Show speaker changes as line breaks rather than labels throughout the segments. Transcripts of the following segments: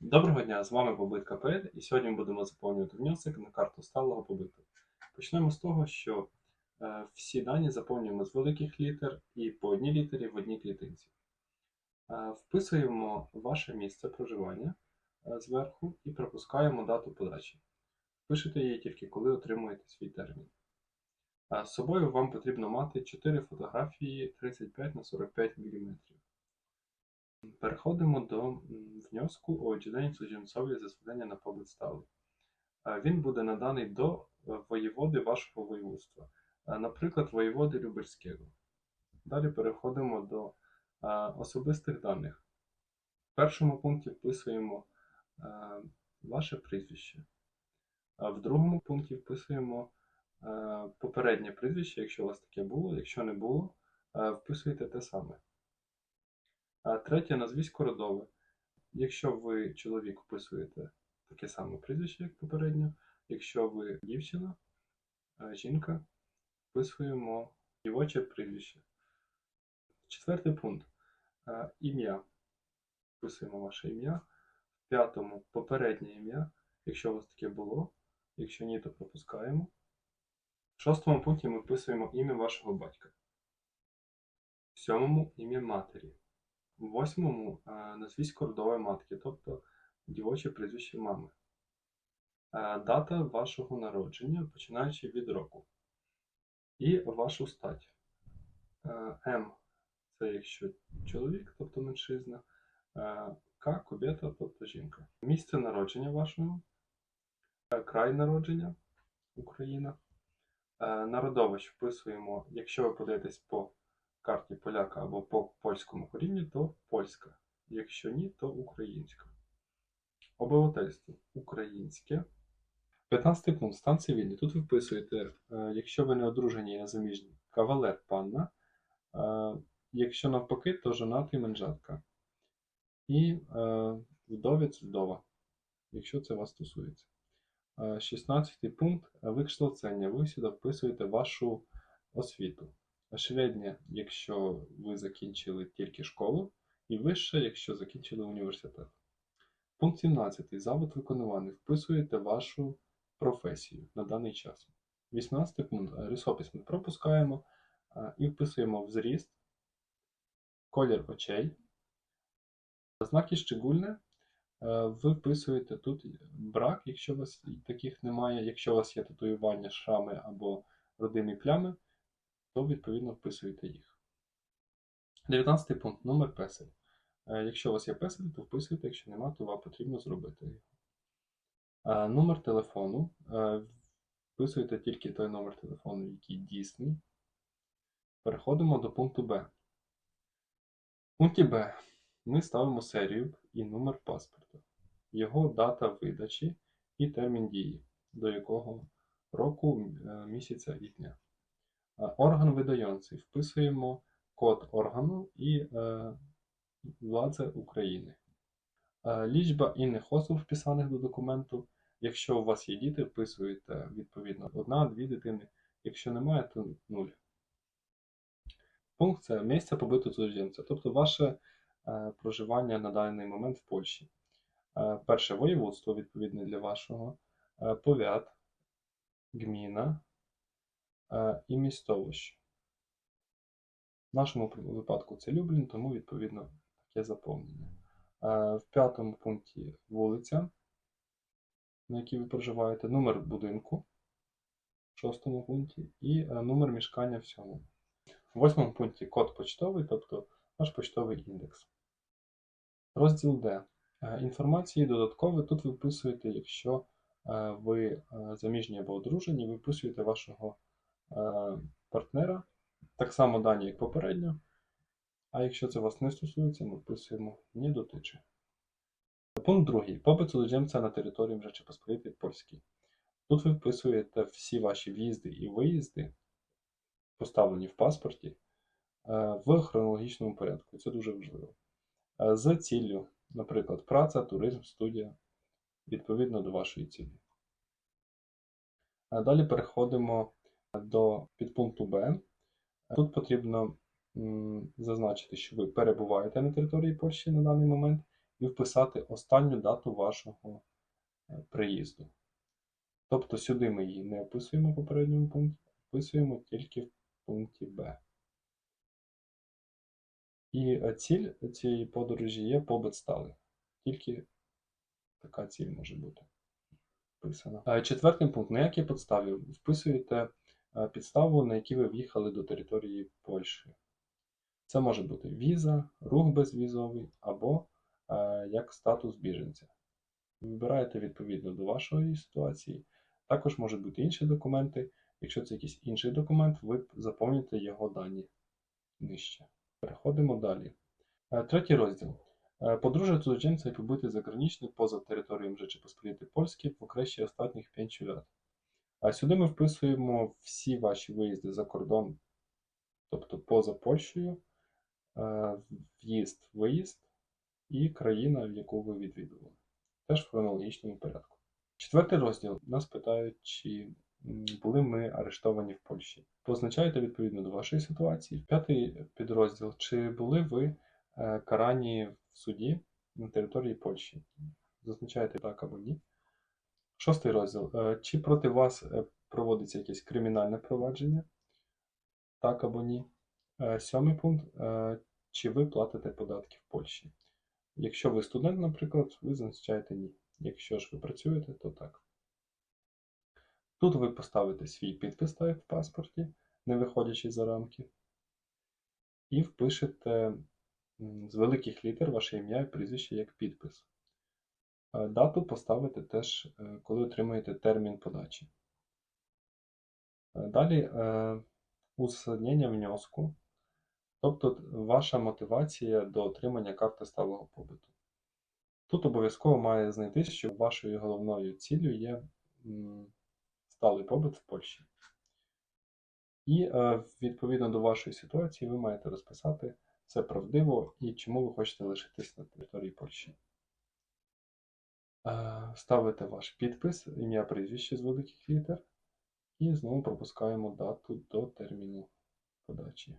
Доброго дня, з вами Побит.КПЛ і сьогодні ми будемо заповнювати внесок на карту сталого побиту. Почнемо з того, що е, всі дані заповнюємо з великих літер і по одній літері в одній клітинці. Е, вписуємо ваше місце проживання е, зверху і пропускаємо дату подачі. Пишете її тільки коли отримуєте свій термін. З собою вам потрібно мати 4 фотографії 35 на 45 мм. Переходимо до внеску у відділення цудженцові за на побут сталий. Е, Він буде наданий до е, воєводи вашого воєводства, е, наприклад, воєводи Люберського. Далі переходимо до особистих даних. В першому пункті вписуємо ваше прізвище. А в другому пункті вписуємо попереднє прізвище, якщо у вас таке було. Якщо не було, вписуєте те саме. А третє назвісько родове. Якщо ви чоловік вписуєте таке саме прізвище, як попередньо. Якщо ви дівчина, жінка, вписуємо дівоче прізвище. Четвертий пункт. Ім'я. Вписуємо ваше ім'я. В п'ятому попереднє ім'я, якщо у вас таке було. Якщо ні, то пропускаємо. В шостому пункті ми вписуємо ім'я вашого батька. В сьомому ім'я матері. В восьмому е, назвість кордової матки, тобто дівоче прізвище мами. Е, Дата вашого народження, починаючи від року. І вашу стать. Е, М це якщо чоловік, тобто меншизна. К кобєта, тобто жінка. Місце народження вашого. Край народження Україна. Народовищ вписуємо, якщо ви подаєтесь по карті поляка або по польському корінню, то польська. Якщо ні, то українська. Обивательство українське. 15 пункт. Стан цивільний. Тут ви вписуєте, е, якщо ви не одружені і незаміжні, кавалер панна. Е, Якщо навпаки, то жонатий менжатка. І е, вдовець вдова, якщо це вас стосується. Е, 16 пункт. Викшталцення. Ви сюди вписуєте вашу освіту. Середнє, якщо ви закінчили тільки школу, і вище, якщо закінчили університет. Пункт 17. Завод виконуваний. Вписуєте вашу професію на даний час. 18 пункт. Рисопис ми пропускаємо і вписуємо взріст, колір очей. Знаки щегульне. е, Ви вписуєте тут брак, якщо у вас таких немає. Якщо у вас є татуювання, шрами або родинні плями, то відповідно вписуєте їх. 19 пункт. Номер песель. Е, Якщо у вас є песель, то вписуєте, якщо нема, то вам потрібно зробити його. Е, Номер телефону. Е, Вписуєте тільки той номер телефону, який дійсний. Переходимо до пункту Б. В пункті Б ми ставимо серію і номер паспорта, його дата видачі і термін дії, до якого року, місяця і дня. Е, Орган видайонців. Вписуємо код органу і е, владze України. Е, Лічба інних осіб, вписаних до документу. Якщо у вас є діти, вписуєте відповідно одна-дві дитини. Якщо немає, то нуль. Пункт це місце побиту цудземця, тобто ваше проживання на даний момент в Польщі. Перше воєводство, відповідне для вашого, повят, гміна і містовище. В нашому випадку це Люблін, тому відповідно таке заповнення. Е, В п'ятому пункті вулиця, на якій ви проживаєте, номер будинку в шостому пункті і е, номер мішкання в сьомому. В восьмому пункті код почтовий, тобто ваш почтовий індекс. Розділ Д. Е, Інформації додаткові. Тут ви вписуєте, якщо е, ви е, заміжні або одружені, ви вписуєте вашого е, партнера. Так само дані, як попередньо. А якщо це вас не стосується, ми вписуємо не дотиче. Пункт другий. Побит судочинця на території Rzeczy Посполитої Польській. Тут ви вписуєте всі ваші в'їзди і виїзди, поставлені в паспорті, е, в хронологічному порядку. Це дуже важливо. Е, З ціллю, наприклад, праця, туризм, студія, відповідно до вашої цілі. Е, Далі переходимо до підпункту Б. Тут потрібно зазначити, що ви перебуваєте на території Польщі на даний момент, і вписати останню дату вашого е, приїзду. Тобто сюди ми її не описуємо в попередньому пункті, вписуємо тільки в пункті Б. І е, ціль цієї подорожі є побит сталий. Тільки така ціль може бути вписана. Е, Четвертий пункт. На якій підставі вписуєте підставу, на якій ви в'їхали до території Польщі. Це може бути віза, рух безвізовий або е, як статус біженця. Вибираєте відповідно до вашої ситуації. Також можуть бути інші документи. Якщо це якийсь інший документ, ви заповнюєте його дані нижче. Переходимо далі. Е, Третій розділ. Е, Подружжя cudzoziemca і побити заграничних поза територією Rzeczypospolitej Польської в окрещі останніх 5 лет. А сюди ми вписуємо всі ваші виїзди за кордон, тобто поза Польщею, е, в'їзд, виїзд і країна, в яку ви відвідували. Теж в хронологічному порядку. Четвертий розділ. Нас питають, чи були ми арештовані в Польщі. Позначаєте відповідно до вашої ситуації. П'ятий підрозділ. Чи були ви е, карані в суді на території Польщі? Зазначаєте так або ні. Шостий розділ. Е, Чи проти вас е, проводиться якесь кримінальне провадження? Так або ні. Е, Сьомий пункт. Чи ви платите податки в Польщі? Якщо ви студент, наприклад, ви зазначаєте ні. Якщо ж ви працюєте, то так. Тут ви поставите свій підпис, як в паспорті, не виходячи за рамки. І впишете з великих літер ваше ім'я і прізвище як підпис. Е, Дату поставите теж, е, коли отримаєте термін подачі. Е, Далі узгоднення внеску, тобто ваша мотивація до отримання карти сталого побуту. Тут обов'язково має знайтись, що вашою головною ціллю є сталий побут в Польщі. І відповідно до вашої ситуації ви маєте розписати все правдиво і чому ви хочете лишитись на території Польщі. Е, Ставите ваш підпис, ім'я прізвище з великих літер. І знову пропускаємо дату до терміну подачі.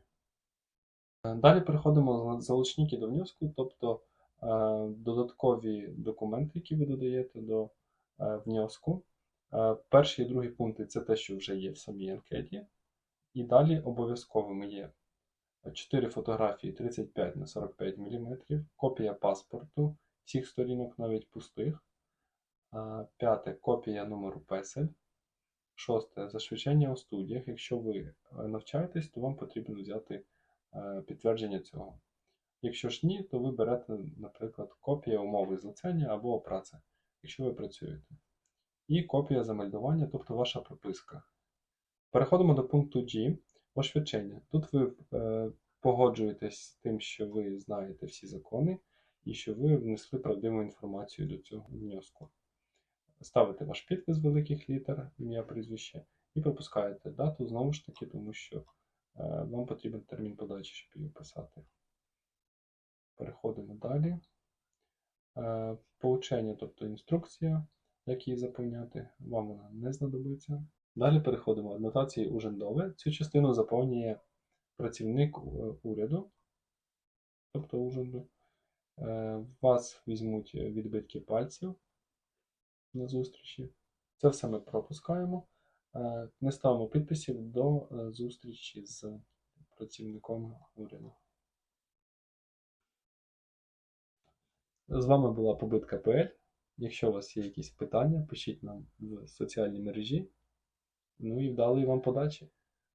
Е, Далі переходимо з залучники до внеску, тобто е, додаткові документи, які ви додаєте до внеску. Е, Перший і другий пункти це те, що вже є в самій анкеті. І далі обов'язковими є 4 фотографії 35 на 45 мм, копія паспорту всіх сторінок, навіть пустих. П'яте копія номеру песель. Шосте засвідчення у студіях. Якщо ви е, навчаєтесь, то вам потрібно взяти е, підтвердження цього. Якщо ж ні, то ви берете, наприклад, копія умови злицення або опраця, якщо ви працюєте. І копія замельдування, тобто ваша прописка. Переходимо до пункту G. Освідчення. Тут ви е, погоджуєтесь з тим, що ви знаєте всі закони і що ви внесли правдиву інформацію до цього внеску. Ставите ваш підпис великих літер, ім'я, прізвище, і пропускаєте дату знову ж таки, тому що е, вам потрібен термін подачі, щоб її вписати. Переходимо далі. Е, Поучення, тобто інструкція, як її заповняти, вам вона не знадобиться. Далі переходимо до анотації ужендове. Цю частину заповнює працівник е, уряду, тобто уженду. Вас візьмуть відбитки пальців на зустрічі. Це все ми пропускаємо. Е, Не ставимо підписів до е, зустрічі з працівником уряду. З вами була Побитка ПЛ. Якщо у вас є якісь питання, пишіть нам в соціальній мережі. Ну і вдалої вам подачі!